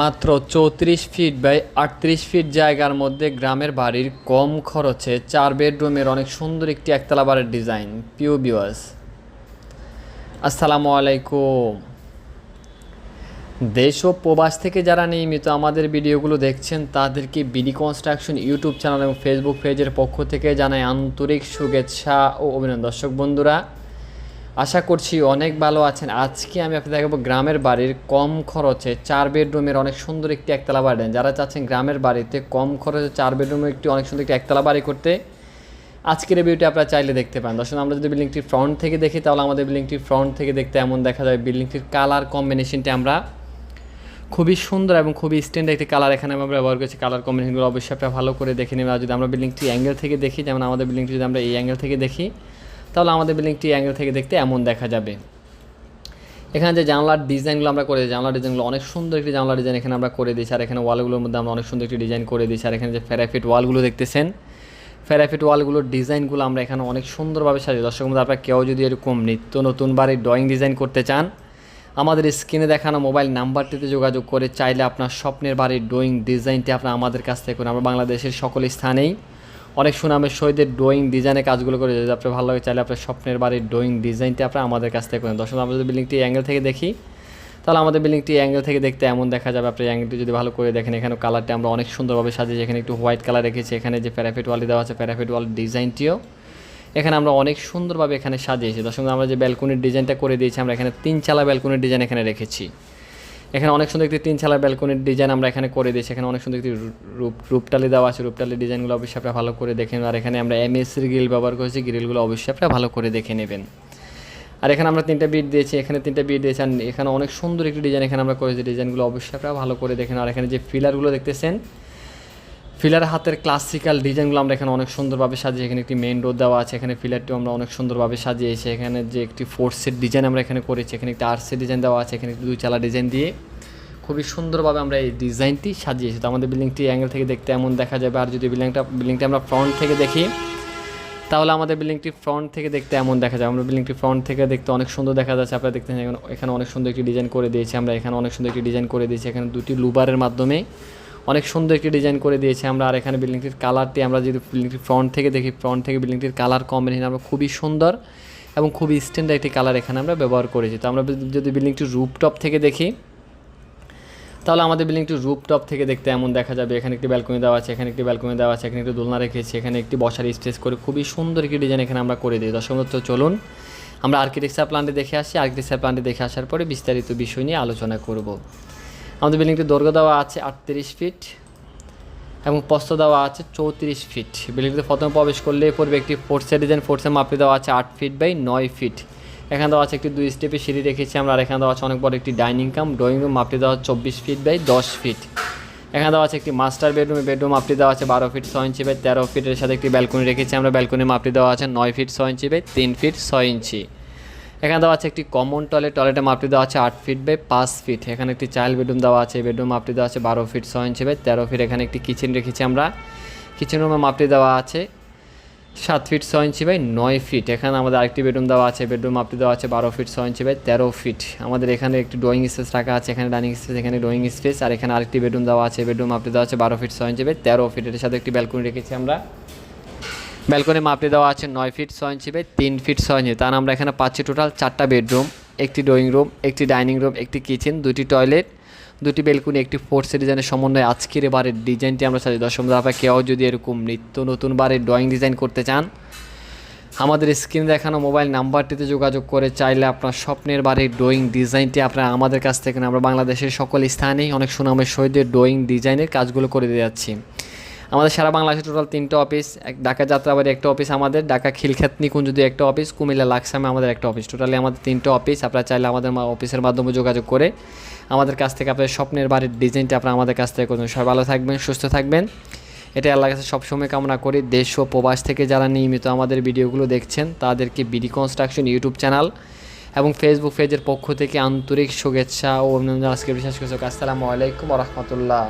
মাত্র চৌত্রিশ feet by আটত্রিশ ফিট জায়গার মধ্যে গ্রামের বাড়ির কম খরচে চার বেডরুমের অনেক সুন্দর একটি একতলা বাড়ির ডিজাইন পিও বিওয়াস আসসালামু আলাইকুম। দেশ ও প্রবাস থেকে যারা নিয়মিত আমাদের ভিডিওগুলো দেখছেন, তাদেরকে বিডি কনস্ট্রাকশন ইউটিউব চ্যানেল এবং ফেসবুক পেজের পক্ষ থেকে জানাই আন্তরিক শুভেচ্ছা ও অভিনন্দন। দর্শক বন্ধুরা আশা করছি অনেক ভালো আছেন। আজকে আমি আপনাদের দেখাবো গ্রামের বাড়ির কম খরচে চার বেডরুমের অনেক সুন্দর একটি একতলা বাড়ি যারা চাচ্ছেন গ্রামের বাড়িতে কম খরচে চার বেডরুমের একটি অনেক সুন্দর একটি একতলা বাড়ি করতে, আজকের এই ভিডিওটি আপনারা চাইলে দেখতে পান। দর্শক, আমরা যদি বিল্ডিংটির ফ্রন্ট থেকে দেখি, তাহলে আমাদের বিল্ডিংটির ফ্রন্ট থেকে দেখতে এমন দেখা যায় বিল্ডিংটির কালার কম্বিনেশনটি আমরা খুবই সুন্দর এবং খুবই স্ট্যান্ডার্ড একটি কালার এখানে আমরা ব্যবহার করছি। কালার কম্বিনেশনগুলো অবশ্যই আপনারা ভালো করে দেখে নেবেন। আর যদি আমরা বিল্ডিংটি অ্যাঙ্গেল থেকে দেখি, যেমন আমাদের বিল্ডিংটি যদি আমরা এই অ্যাঙ্গেল থেকে দেখি তাহলে আমাদের বিল্ডিংটি অ্যাঙ্গেল থেকে দেখতে এমন দেখা যাবে। এখানে যে জানলার ডিজাইনগুলো আমরা করে দিয়েছি, জানলার ডিজাইনগুলো অনেক সুন্দর একটি জানলার ডিজাইন এখানে আমরা করে দিয়েছি, আর এখানে ওয়ালগুলোর মধ্যে আমরা অনেক সুন্দর একটি ডিজাইন করে দিয়েছি, আর এখানে যে ফেরাফিট ওয়ালগুলো দেখতেছেন ফেরাফিট ওয়ালগুলোর ডিজাইনগুলো আমরা এখানে অনেক সুন্দরভাবে সাজিয়ে দর্শক মধ্যে আপনারা কেউ যদি এরকম নিত্য নতুন বাড়ির ড্রয়িং ডিজাইন করতে চান, আমাদের স্ক্রিনে দেখানো মোবাইল নাম্বারটিতে যোগাযোগ করে চাইলে আপনার স্বপ্নের বাড়ির ড্রয়িং ডিজাইনটি আপনার আমাদের কাছ থেকে করুন আমরা বাংলাদেশের সকল স্থানেই অনেক সুনামের সহিতের ড্রয়িং ডিজাইনের কাজগুলো করে, যদি আপনার ভালো লাগে চাইলে আপনার স্বপ্নের বাড়ির ড্রয়িং ডিজাইনটি আপনার আমাদের কাছ থেকে করেন দর্শক, আমরা যদি বিল্ডিংটি অ্যাঙ্গেল থেকে দেখি, তাহলে আমাদের বিল্ডিংটি অ্যাঙ্গেল থেকে দেখতে এমন দেখা যাবে। আপনি অ্যাঙ্গেলটি যদি ভালো করে দেখেন এখানে কালারটি আমরা অনেক সুন্দরভাবে সাজিয়েছি। এখানে একটু হোয়াইট কালার রেখেছি, এখানে যে প্যারাফিট ওয়ালি দেওয়া আছে প্যারাফিট ওয়াল ডিজাইনটিও এখানে আমরা অনেক সুন্দরভাবে এখানে সাজিয়েছি। দর্শক, আমরা যে ব্যালকনির ডিজাইনটা করে দিয়েছি, আমরা এখানে তিন চালা ব্যালকনির ডিজাইন এখানে রেখেছি। এখানে অনেক সুন্দর একটি তিন ছালার ব্যালকনির ডিজাইন আমরা এখানে করে দিয়েছি। এখানে অনেক সুন্দর একটি রূপ, রূপটালি দেওয়া আছে। রূপটালি ডিজাইনগুলো অবশ্যই আপনারা ভালো করে দেখেন আর এখানে আমরা এমএসির গ্রিল ব্যবহার করেছি। গ্রিলগুলো অবশ্যই আপনারা ভালো করে দেখে নেবেন। আর এখানে আমরা তিনটা বিট দিয়েছি। এখানে তিনটা বিট দিয়েছি। আর এখানে অনেক সুন্দর একটি ডিজাইন এখানে আমরা করেছি। ডিজাইনগুলো অবশ্যই আপনারা ভালো করে দেখেন আর এখানে যে ফিলারগুলো দেখতেছেন ফিলার হাতের ক্লাসিক্যাল ডিজাইনগুলো আমরা এখানে অনেক সুন্দরভাবে সাজিয়ে, এখানে একটি মেন ডোর দেওয়া আছে, এখানে ফিলারটিও আমরা অনেক সুন্দরভাবে সাজিয়েছি এখানে যে একটি ফোর্সের ডিজাইন আমরা এখানে করেছি, এখানে একটি আর্টসের ডিজাইন দেওয়া আছে, এখানে একটি দুই চালা ডিজাইন দিয়ে। খুবই সুন্দরভাবে আমরা এই ডিজাইনটি সাজিয়েছি। তো আমাদের বিল্ডিংটি অ্যাঙ্গেল থেকে দেখতে এমন দেখা যাবে, আর যদি বিল্ডিংটা বিল্ডিংটা আমরা ফ্রন্ট থেকে দেখি, তাহলে আমাদের বিল্ডিংটি ফ্রন্ট থেকে দেখতে এমন দেখা যায় আমরা বিল্ডিংটি ফ্রন্ট থেকে দেখতে অনেক সুন্দর দেখা যাচ্ছে। আপনারা দেখতে এখানে অনেক সুন্দর একটি ডিজাইন করে দিয়েছি। আমরা এখানে অনেক সুন্দর একটি ডিজাইন করে দিয়েছি। এখানে দুটি লুবারের মাধ্যমে অনেক সুন্দর একটি ডিজাইন করে দিয়েছে। আমরা আর এখানে বিল্ডিংটির কালারটি আমরা যদি বিল্ডিংটির ফ্রন্ট থেকে দেখি ফ্রন্ট থেকে বিল্ডিংটির কালার কম্বিনেশন আমরা খুবই সুন্দর এবং খুবই স্ট্যান্ডার্ড একটি কালার এখানে আমরা ব্যবহার করেছি। তো আমরা যদি বিল্ডিংটি রুপটপ থেকে দেখি, তাহলে আমাদের বিল্ডিংটি রুপটপ থেকে দেখতে এমন দেখা যাবে। এখানে একটি ব্যালকনি দেওয়া আছে, এখানে একটি ব্যালকনি দেওয়া আছে, এখানে একটি দোলনা রেখেছি, এখানে একটি বসার স্পেস করে খুবই সুন্দর একটি ডিজাইন এখানে আমরা করে দিই দর্শক তো চলুন, আমরা আর্কিটেকচার প্ল্যানটি দেখে আসি। আর্কিটেকচার প্ল্যানটি দেখে আসার পরে বিস্তারিত বিষয় নিয়ে আলোচনা করব। আমাদের বিল্ডিংটি দৈর্ঘ্য দেওয়া আছে আটত্রিশ ফিট এবং প্রস্থ দেওয়া আছে চৌত্রিশ ফিট। বিল্ডিংটিতে প্রথমে প্রবেশ করলে পড়বে একটি ফোর্সের ডিজাইন, ফোর্সের মাপে দেওয়া আছে আট ফিট বাই নয় ফিট। এখানে দেওয়া আছে একটি দুই স্টেপে সিঁড়ি রেখেছি আমরা, আর এখানে দেওয়া আছে অনেক বড় একটি ডাইনিং কাম, ড্রয়িং রুম, মাপটি দেওয়া চব্বিশ ফিট বাই দশ ফিট। এখানে দেওয়া আছে একটি মাস্টার বেডরুম বেডরুম মাপটি দেওয়া আছে বারো ফিট ছয় ইঞ্চি বাই তেরো ফিটের সাথে একটি ব্যালকনি রেখেছি আমরা ব্যালকনি মাপটি দেওয়া আছে নয় ফিট ছয় ইঞ্চি বাই তিন ফিট ছয় ইঞ্চি। এখানে দেওয়া আছে একটি কমন টয়লেট টয়লেটের মাপটি দেওয়া আছে আট ফিট বাই পাঁচ ফিট এখানে একটি চাইল্ড বেডরুম দেওয়া আছে বেডরুম মাপটি দেওয়া আছে বারো ফিট ছয় ইঞ্চি বাই তেরো ফিট এখানে একটি কিচেন রেখেছি আমরা। কিচেন রুমের মাপটি দেওয়া আছে সাত ফিট ছয় ইঞ্চি বাই নয় ফিট এখানে আমাদের আরেকটি বেডরুম দেওয়া আছে বেডরুম মাপটি দেওয়া আছে বারো ফিট ছয় ইঞ্চি বাই তেরো ফিট আমাদের এখানে একটি ড্রয়িং স্পেস রাখা আছে, এখানে ডাইনিং স্পেস এখানে ড্রয়িং স্পেস আর এখানে আরেকটি বেডরুম দেওয়া আছে বেডরুম মাপটি দেওয়া আছে বারো ফিট ছয় ইঞ্চি বাই তেরো ফিট এর সাথে একটি ব্যালকনি রেখেছি আমরা। ব্যালকনি মাপটি দেওয়া আছে নয় ফিট ছয় ইঞ্চি বাই তিন ফিট ছয় ইঞ্চি। তার আমরা এখানে পাচ্ছি টোটাল চারটা বেডরুম, একটি ড্রয়িং রুম, একটি ডাইনিং রুম, একটি কিচেন, দুটি টয়লেট, দুটি বেলকুনি একটি ফোর্সের ডিজাইনের সমন্বয়ে আজকের এবারের ডিজাইনটি আমরা সাজি দশম ধাপে কেউ যদি এরকম নিত্য নতুন বারের ড্রয়িং ডিজাইন করতে চান, আমাদের স্ক্রিনে দেখানো মোবাইল নাম্বারটিতে যোগাযোগ করে চাইলে আপনার স্বপ্নের বাড়ির ড্রয়িং ডিজাইনটি আপনারা আমাদের কাছ থেকে আমরা বাংলাদেশের সকল স্থানেই অনেক সুনামের সহিত ড্রয়িং ডিজাইনের কাজগুলো করে দিয়ে যাচ্ছি। আমাদের সারা বাংলাদেশে টোটাল তিনটা অফিস এক ঢাকা যাত্রাবাড়ি একটা অফিস আমাদের, ঢাকা খিলখ্যাত নিকুঞ্জ যদি একটা অফিস কুমিল্লা লাকসামে আমাদের একটা অফিস টোটালি আমাদের তিনটা অফিস আপনারা চাইলে আমাদের অফিসের মাধ্যমে যোগাযোগ করে আমাদের কাছ থেকে আপনাদের স্বপ্নের বাড়ির ডিজাইনটা আপনারা আমাদের কাছ থেকে করবেন। সবাই ভালো থাকবেন, সুস্থ থাকবেন। এটা আল্লাহ কাছে সবসময় কামনা করি। দেশ ও প্রবাস থেকে যারা নিয়মিত আমাদের ভিডিওগুলো দেখছেন, তাদেরকে বিডি কনস্ট্রাকশন ইউটিউব চ্যানেল এবং ফেসবুক পেজের পক্ষ থেকে আন্তরিক শুভেচ্ছা ও অভিনন্দন আজকে বিশেষ কিছু আসসালামু আলাইকুম রহমতুল্লাহ।